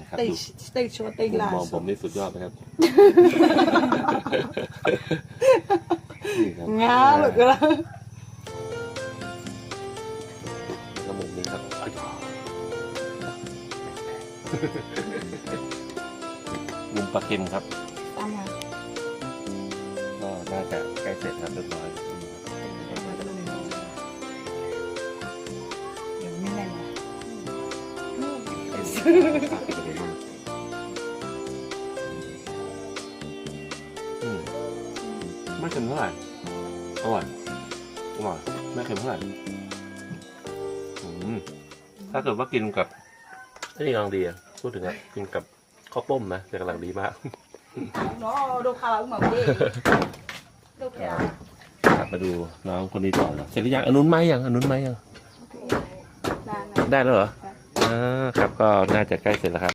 นะครับ Tây ดู Tây cho Tây มุม là มองผมนี่สุดยอดนะครับ นี่ครับ ngá được rồi đó แล้วมุมนี้ครับอ้ยมุมปลาเค็มครับ Tam à ก็น่าจะใกล้เสร็จครับเรียบร้อย อืมไม่เค็มเท่าไหร่อร่อยอร่อยไม่เค็มเท่าไหร่อืมถ้าเกิดว่ากินกับนี่กำลังดีอะพูดถึงอะกินกับข้าวต้มนะจะกำลังดีมาก nó đâu khá lắm mà đi đâu kìa กลับมาดูน้องคนนี้ต่อแล้วเสร็จหรือยังอนนุนไหมยังอนนุนไหมยัง là ได้แล้วเหรออ่า ครับก็น่าจะใกล้เสร็จแล้วครับ